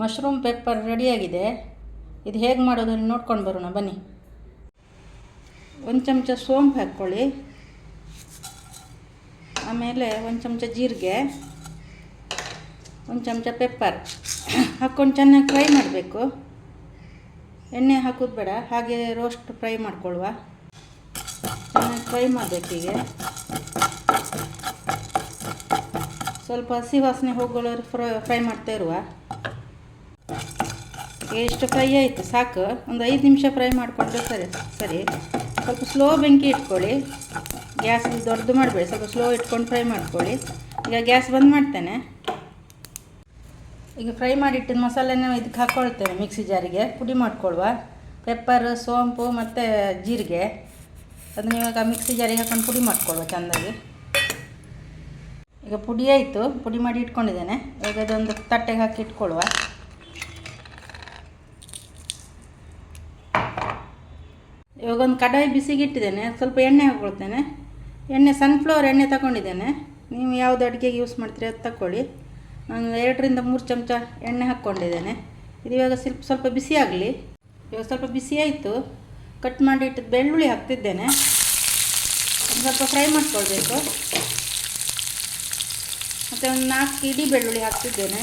Mushroom pepper ರೆಡಿಯಾಗಿದೆ. ಇದು ಹೇಗೆ ಮಾಡೋದು ನೋಡ್ಕೊಂಡು ಬರೋಣ, ಬನ್ನಿ. ಒಂದು ಚಮಚ ಸೋಂಪು ಹಾಕ್ಕೊಳ್ಳಿ. ಆಮೇಲೆ ಒಂದು ಚಮಚ ಜೀರಿಗೆ, ಒಂದು ಚಮಚ ಪೆಪ್ಪರ್ ಹಾಕ್ಕೊಂಡು ಚೆನ್ನಾಗಿ ಫ್ರೈ ಮಾಡಬೇಕು. ಎಣ್ಣೆ ಹಾಕೋದು ಬೇಡ, ಹಾಗೆ ರೋಸ್ಟ್ ಫ್ರೈ ಮಾಡ್ಕೊಳ್ಳುವ. ಚೆನ್ನಾಗಿ ಫ್ರೈ ಮಾಡಬೇಕು ಹೀಗೆ. ಸ್ವಲ್ಪ ಹಸಿ ವಾಸನೆ ಹೋಗೋರು ಫ್ರೈ ಫ್ರೈ ಮಾಡ್ತಾ ಇರುವ. ಎಷ್ಟು ಫ್ರೈ ಆಯಿತು, ಸಾಕು. ಒಂದು ಐದು ನಿಮಿಷ ಫ್ರೈ ಮಾಡಿಕೊಂಡ್ರೆ ಸರಿ. ಸರಿ. ಸ್ವಲ್ಪ ಸ್ಲೋ ಬೆಂಕಿ ಇಟ್ಕೊಳ್ಳಿ. ಗ್ಯಾಸ್ ದೊಡ್ಡದು ಮಾಡಬೇಡಿ. ಸ್ವಲ್ಪ ಸ್ಲೋ ಇಟ್ಕೊಂಡು ಫ್ರೈ ಮಾಡ್ಕೊಳ್ಳಿ. ಈಗ ಗ್ಯಾಸ್ ಬಂದ್ ಮಾಡ್ತೇನೆ. ಈಗ ಫ್ರೈ ಮಾಡಿಟ್ಟಿದ್ದ ಮಸಾಲೆನ ಇದಕ್ಕೆ ಹಾಕ್ಕೊಳ್ತೇವೆ ಮಿಕ್ಸಿ ಜಾರಿಗೆ. ಪುಡಿ ಮಾಡ್ಕೊಳ್ಳುವ ಪೆಪ್ಪರ್ ಸೋಂಪು ಮತ್ತು ಜೀರಿಗೆ. ಅದನ್ನ ಇವಾಗ ಮಿಕ್ಸಿ ಜಾರಿಗೆ ಹಾಕೊಂಡು ಪುಡಿ ಮಾಡ್ಕೊಳ್ಳುವ ಚೆಂದಾಗಿ. ಈಗ ಪುಡಿ ಆಯಿತು. ಪುಡಿ ಮಾಡಿ ಇಟ್ಕೊಂಡಿದ್ದೇನೆ. ಈಗ ಅದೊಂದು ತಟ್ಟೆಗೆ ಹಾಕಿ ಇಟ್ಕೊಳ್ಳುವ ಇವಾಗ ಒಂದು ಕಡಾಯಿ ಬಿಸಿಗಿಟ್ಟಿದ್ದೇನೆ ಸ್ವಲ್ಪ ಎಣ್ಣೆ ಹಾಕ್ಕೊಳ್ತೇನೆ ಎಣ್ಣೆ ಸನ್ಫ್ಲವರ್ ಎಣ್ಣೆ ತಗೊಂಡಿದ್ದೇನೆ. ನೀವು ಯಾವುದು ಅಡುಗೆಗೆ ಯೂಸ್ ಮಾಡ್ತೀರಿ ಅದು ತಗೊಳ್ಳಿ ನಾನು ಎರಡರಿಂದ ಮೂರು ಚಮಚ ಎಣ್ಣೆ ಹಾಕ್ಕೊಂಡಿದ್ದೇನೆ. ಇದು ಇವಾಗ ಸ್ವಲ್ಪ ಸ್ವಲ್ಪ ಬಿಸಿ ಆಗಲಿ. ಇವಾಗ ಸ್ವಲ್ಪ ಬಿಸಿ ಆಯಿತು. ಕಟ್ ಮಾಡಿ ಇಟ್ಟಿದ್ದು ಬೆಳ್ಳುಳ್ಳಿ ಹಾಕ್ತಿದ್ದೇನೆ. ಸ್ವಲ್ಪ ಫ್ರೈ ಮಾಡ್ಕೊಳ್ಬೇಕು. ಮತ್ತು ಒಂದು ನಾಲ್ಕು ಇಡೀ ಬೆಳ್ಳುಳ್ಳಿ ಹಾಕ್ತಿದ್ದೇನೆ.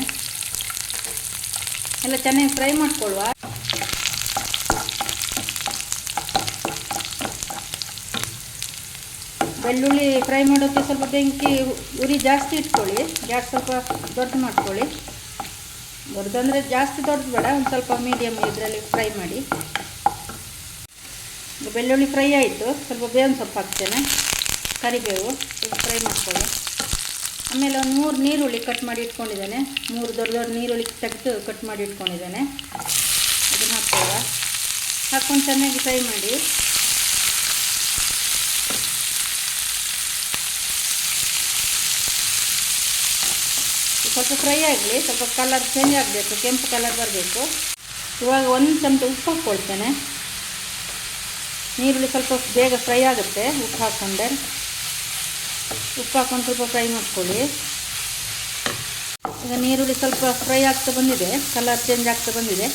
ಎಲ್ಲ ಚೆನ್ನಾಗಿ ಫ್ರೈ ಮಾಡ್ಕೊಳ್ಳುವ. ಬೆಳ್ಳುಳ್ಳಿ ಫ್ರೈ ಮಾಡೋಕ್ಕೆ ಸ್ವಲ್ಪ ಬೆಂಕಿ ಉರಿ ಜಾಸ್ತಿ ಇಟ್ಕೊಳ್ಳಿ. ಗ್ಯಾಸ್ ಸ್ವಲ್ಪ ದೊಡ್ಡ ಮಾಡ್ಕೊಳ್ಳಿ. ದೊಡ್ಡದಂದರೆ ಜಾಸ್ತಿ ದೊಡ್ಡದು ಬೇಡ, ಒಂದು ಸ್ವಲ್ಪ ಮೀಡಿಯಮ್ ಇದರಲ್ಲಿ ಫ್ರೈ ಮಾಡಿ. ಬೆಳ್ಳುಳ್ಳಿ ಫ್ರೈ ಆಯಿತು. ಸ್ವಲ್ಪ ಬೇವಿನ ಸೊಪ್ಪು ಹಾಕ್ತೇನೆ. ಕರಿಬೇವು ಫ್ರೈ ಮಾಡ್ಕೊಳ್ಳಿ. ಆಮೇಲೆ ಒಂದು ಮೂರು ನೀರುಳ್ಳಿ ಕಟ್ ಮಾಡಿ ಇಟ್ಕೊಂಡಿದ್ದೇನೆ. ಮೂರು ದೊಡ್ಡ ದೊಡ್ಡ ನೀರುಳ್ಳಿ ತೆಗೆದು ಕಟ್ ಮಾಡಿ ಇಟ್ಕೊಂಡಿದ್ದೇನೆ. ಅದನ್ನು ಹಾಕ್ತೇವೆ ಹಾಕ್ಕೊಂಡು ಚೆನ್ನಾಗಿ ಫ್ರೈ ಮಾಡಿ. ಸ್ವಲ್ಪ ಫ್ರೈ ಆಗಲಿ, ಸ್ವಲ್ಪ ಕಲರ್ ಚೇಂಜ್ ಆಗಬೇಕು, ಕೆಂಪು ಕಲರ್ ಬರಬೇಕು. ಇವಾಗ ಒಂದು ಚಮಚ ಉಪ್ಪು ಹಾಕ್ಕೊಳ್ತೇನೆ. ನೀರುಳ್ಳಿ ಸ್ವಲ್ಪ ಬೇಗ ಫ್ರೈ ಆಗುತ್ತೆ, ಉಪ್ಪು ಹಾಕ್ಕೊಂಡೆ. ಉಪ್ಪು ಹಾಕ್ಕೊಂಡು ಸ್ವಲ್ಪ ಫ್ರೈ ಮಾಡ್ಕೊಳ್ಳಿ. ಈಗ ನೀರುಳ್ಳಿ ಸ್ವಲ್ಪ ಫ್ರೈ ಆಗ್ತಾ ಬಂದಿದೆ ಕಲರ್ ಚೇಂಜ್ ಆಗ್ತಾ ಬಂದಿದೆ.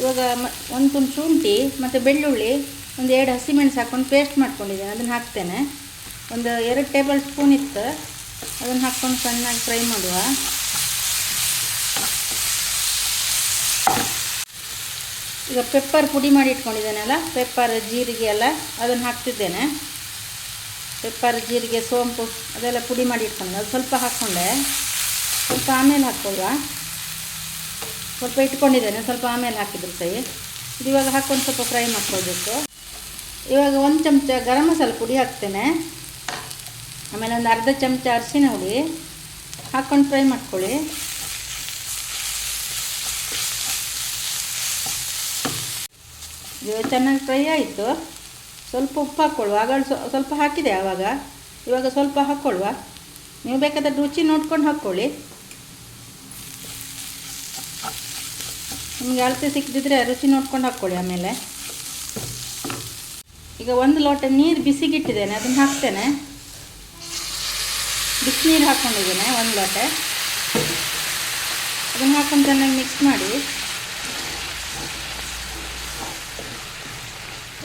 ಇವಾಗ ಒಂದು ತುಂಡು ಶುಂಠಿ ಮತ್ತು ಬೆಳ್ಳುಳ್ಳಿ, ಒಂದು ಎರಡು ಹಸಿಮೆಣಸು ಹಾಕ್ಕೊಂಡು ಪೇಸ್ಟ್ ಮಾಡ್ಕೊಂಡಿದ್ದೇನೆ ಅದನ್ನು ಹಾಕ್ತೇನೆ. ಒಂದು ಎರಡು ಟೇಬಲ್ ಸ್ಪೂನ್ ಇತ್ತು, ಅದನ್ನು ಹಾಕ್ಕೊಂಡು ಸಣ್ಣಾಗಿ ಫ್ರೈ ಮಾಡುವ. ಈಗ ಪೆಪ್ಪರ್ ಪುಡಿ ಮಾಡಿ ಇಟ್ಕೊಂಡಿದ್ದೇನಲ್ಲ ಪೆಪ್ಪರ್ ಜೀರಿಗೆ ಎಲ್ಲ ಅದನ್ನು ಹಾಕ್ತಿದ್ದೇನೆ. ಪೆಪ್ಪರ್ ಜೀರಿಗೆ, ಸೋಂಪು ಅದೆಲ್ಲ ಪುಡಿ ಮಾಡಿ ಇಟ್ಕೊಂಡೆ. ಅದು ಸ್ವಲ್ಪ ಹಾಕ್ಕೊಂಡೆ. ಸ್ವಲ್ಪ ಆಮೇಲೆ ಹಾಕ್ಕೊಳ್ಳುವ ಸ್ವಲ್ಪ ಇಟ್ಕೊಂಡಿದ್ದೇನೆ. ಸ್ವಲ್ಪ ಆಮೇಲೆ ಹಾಕಿದ್ರು ಸೈ ಇದು ಇವಾಗ ಹಾಕ್ಕೊಂಡು ಸ್ವಲ್ಪ ಫ್ರೈ ಮಾಡ್ಕೊಳ್ಬೇಕು ಇವಾಗ ಒಂದು ಚಮಚ ಗರಂ ಮಸಾಲೆ ಪುಡಿ ಹಾಕ್ತೇನೆ. ಆಮೇಲೆ ಒಂದು ಅರ್ಧ ಚಮಚ ಅರಿಶಿನ ಹುಡಿ ಹಾಕ್ಕೊಂಡು ಫ್ರೈ ಮಾಡ್ಕೊಳ್ಳಿ. ಚೆನ್ನಾಗಿ ಫ್ರೈ ಆಯಿತು. ಸ್ವಲ್ಪ ಉಪ್ಪು ಹಾಕ್ಕೊಳ್ಳುವ. ಆಗ ಸ್ವಲ್ಪ ಹಾಕಿದೆ ಆವಾಗ. ಇವಾಗ ಸ್ವಲ್ಪ ಹಾಕ್ಕೊಳ್ಳುವ. ನೀವು ಬೇಕಾದ್ರೆ ರುಚಿ ನೋಡ್ಕೊಂಡು ಹಾಕ್ಕೊಳ್ಳಿ. ನಿಮಗೆ ಅಳತೆ ಸಿಕ್ಕಿದ್ರೆ ರುಚಿ ನೋಡ್ಕೊಂಡು ಹಾಕ್ಕೊಳ್ಳಿ ಆಮೇಲೆ. ಈಗ ಒಂದು ಲೋಟ ನೀರು ಬಿಸಿಗಿಟ್ಟಿದ್ದೇನೆ. ಅದನ್ನು ಹಾಕ್ತೇನೆ. ಬಿಸಿನೀರು ಹಾಕ್ಕೊಂಡಿದ್ದೇನೆ ಒಂದು ಲೋಟ. ಅದನ್ನು ಹಾಕ್ಕೊಂಡು ಚೆನ್ನಾಗಿ ಮಿಕ್ಸ್ ಮಾಡಿ.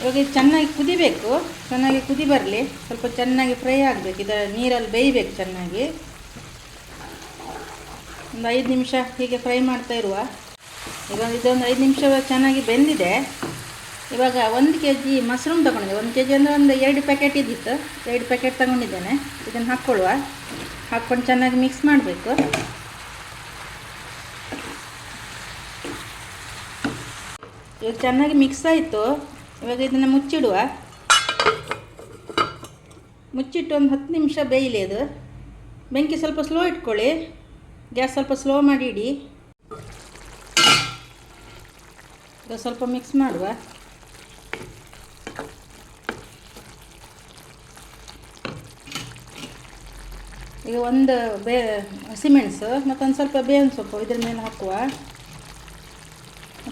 ಇವಾಗ ಇದು ಚೆನ್ನಾಗಿ ಕುದಿಬೇಕು, ಚೆನ್ನಾಗಿ ಕುದಿ ಬರಲಿ. ಸ್ವಲ್ಪ ಚೆನ್ನಾಗಿ ಫ್ರೈ ಆಗಬೇಕು. ಇದರ ನೀರಲ್ಲಿ ಬೇಯಬೇಕು ಚೆನ್ನಾಗಿ. ಒಂದು ಐದು ನಿಮಿಷ ಹೀಗೆ ಫ್ರೈ ಮಾಡ್ತಾ ಇರುವ. ಈಗ ಇದೊಂದು ಐದು ನಿಮಿಷ ಚೆನ್ನಾಗಿ ಬೆಂದಿದೆ. ಇವಾಗ ಒಂದು ಕೆ ಜಿ ಮಶ್ರೂಮ್ ತೊಗೊಂಡಿದ್ದೆ. ಒಂದು ಕೆ ಜಿ ಅಂದರೆ ಒಂದು ಎರಡು ಪ್ಯಾಕೆಟ್ ಇದ್ದಿತ್ತು. ಎರಡು ಪ್ಯಾಕೆಟ್ ತೊಗೊಂಡಿದ್ದೇನೆ. ಇದನ್ನು ಹಾಕ್ಕೊಳ್ಳುವ. ಹಾಕ್ಕೊಂಡು ಚೆನ್ನಾಗಿ ಮಿಕ್ಸ್ ಮಾಡಬೇಕು. ಇವಾಗ ಚೆನ್ನಾಗಿ ಮಿಕ್ಸ್ ಆಯಿತು. ಇವಾಗ ಇದನ್ನು ಮುಚ್ಚಿಡುವ. ಮುಚ್ಚಿಟ್ಟು ಒಂದು ಹತ್ತು ನಿಮಿಷ ಬೇಯಲಿ ಅದು. ಬೆಂಕಿ ಸ್ವಲ್ಪ ಸ್ಲೋ ಇಟ್ಕೊಳ್ಳಿ. ಗ್ಯಾಸ್ ಸ್ವಲ್ಪ ಸ್ಲೋ ಮಾಡಿ ಇಡಿ. ಈಗ ಸ್ವಲ್ಪ ಮಿಕ್ಸ್ ಮಾಡುವ. ಈಗ ಒಂದು ಬೇ ಹಸಿಮೆಣಸು ಮತ್ತೊಂದು ಸ್ವಲ್ಪ ಬೇವಿನ ಸೊಪ್ಪು ಇದ್ರ ಮೇಲೆ ಹಾಕುವ.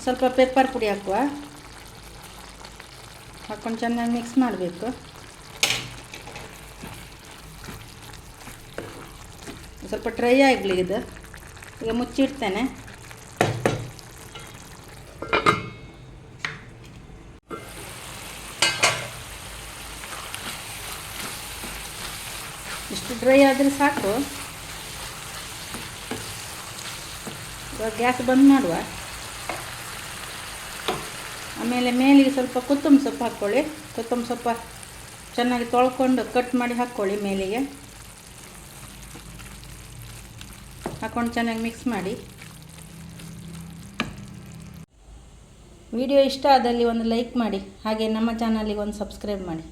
ಸ್ವಲ್ಪ ಪೆಪ್ಪರ್ ಪುಡಿ ಹಾಕುವ. ಹಾಕ್ಕೊಂಡು ಚೆನ್ನಾಗಿ ಮಿಕ್ಸ್ ಮಾಡಬೇಕು. ಸ್ವಲ್ಪ ಡ್ರೈ ಆಗಲಿ ಇದು. ಈಗ ಮುಚ್ಚಿಡ್ತೇನೆ. ಇಷ್ಟು ಡ್ರೈ ಆದರೆ ಸಾಕು. ಇವಾಗ ಗ್ಯಾಸ್ ಬಂದ್ ಮಾಡುವ. ಆಮೇಲೆ ಮೇಲಿಗೆ ಸ್ವಲ್ಪ ಕೊತ್ತಂಬರಿ ಸೊಪ್ಪು ಹಾಕ್ಕೊಳ್ಳಿ. ಕೊತ್ತಂಬರಿ ಸೊಪ್ಪು ಚೆನ್ನಾಗಿ ತೊಳ್ಕೊಂಡು ಕಟ್ ಮಾಡಿ ಹಾಕ್ಕೊಳ್ಳಿ ಮೇಲಿಗೆ. ಹಾಕ್ಕೊಂಡು ಚೆನ್ನಾಗಿ ಮಿಕ್ಸ್ ಮಾಡಿ. ವಿಡಿಯೋ ಇಷ್ಟ ಆದಲ್ಲಿ ಒಂದು ಲೈಕ್ ಮಾಡಿ. ಹಾಗೆ ನಮ್ಮ ಚಾನಲಿಗೆ ಒಂದು ಸಬ್ಸ್ಕ್ರೈಬ್ ಮಾಡಿ.